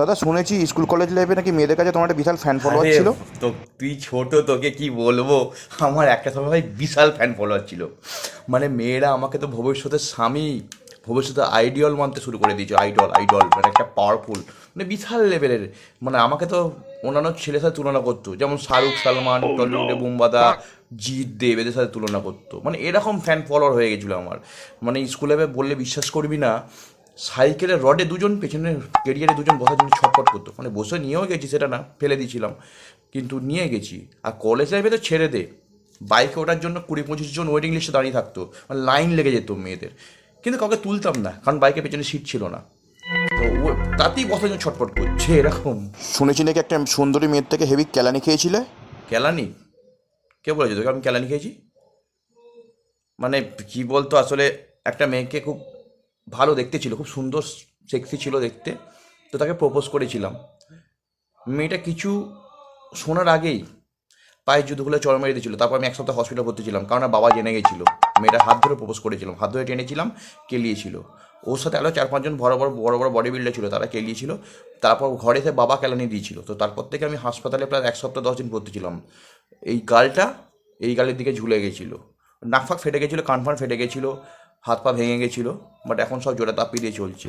দাদা শুনেছি school college লাইফে নাকি মেয়েদের কাছে তোমার একটা বিশাল ফ্যান ফলোয়ার ছিল। তো তুই ছোট তোকে কি বলব? আমার একটা সময় ভাই বিশাল ফ্যান ফলোয়ার ছিল। মানে মেয়েরা আমাকে তো ভবিষ্যতের স্বামী ভবিষ্যতে আইডিয়াল মানতে শুরু করে দিয়েছে। আইডল আইডল মানে একটা পাওয়ারফুল মানে বিশাল লেভেলের মানে আমাকে তো অন্যান্য ছেলের সাথে তুলনা করতো। যেমন শাহরুখ সালমান টলিউডে বুম্বাদা জিৎ দেব এদের সাথে তুলনা করতো। মানে এরকম ফ্যান ফলোয়ার হয়ে গেছিল আমার। মানে স্কুলে বললে বিশ্বাস করবি না সাইকেলের রডে দুজন পেছনে কেরিয়ারে দুজন বসার জন্য ছটফট করতো। মানে বসে নিয়েও গেছি সেটা না ফেলে দিয়েছিলাম। কিন্তু নিয়ে গেছি। আর কলেজ লাইফে তো ছেড়ে দে। বাইকে ওঠার জন্য কুড়ি পঁচিশ জন ওয়েটিং লিস্টে দাঁড়িয়ে থাকতো। মানে লাইন লেগে যেত মেয়েদের। কিন্তু কাউকে তুলতাম না কারণ বাইকের পেছনে সিট ছিল না। তো ও তাতেই বসার জন্য ছটফট করছে এরকম। শুনেছি নাকি একটা সুন্দরী মেয়ের থেকে হেভি কেলানি খেয়েছিলে? কেলানি? কে বলেছে তোকে আমি কেলানি খেয়েছি? মানে কি বলতো আসলে একটা মেয়েকে খুব ভালো দেখতে ছিল, খুব সুন্দর সেক্সি ছিল দেখতে। তো তাকে প্রপোজ করেছিলাম। মেয়েটা কিছু শোনার আগেই পায়ের জুতোগুলো চড় মেরে দিয়েছিল। তারপর আমি এক সপ্তাহ হসপিটাল ভর্তি ছিলাম, কারণ বাবা জেনে গেছিল। মেয়েটা হাত ধরে প্রপোজ করেছিলাম, হাত ধরে টেনেছিলাম, কেলিয়েছিল। ওর সাথে আরও চার, পাঁচজন বড় বড় বড় বড় বডি বিল্ডার ছিল, তারা কেলিয়েছিল। তারপর ঘরে এসে বাবা কেলানি দিয়েছিল। তো তারপর থেকে আমি হাসপাতালে প্রায় এক সপ্তাহ, দশ দিন ভর্তি ছিলাম। এই গালটা এই গালের দিকে ঝুলে গেছিল। নাক ফাক ফেটে গেছিল, কান ফান ফেটে গেছিল। হাত পা ভেঙে গেছিল বাট এখন সব জোড়া তাপিয়ে দিয়ে চলছে?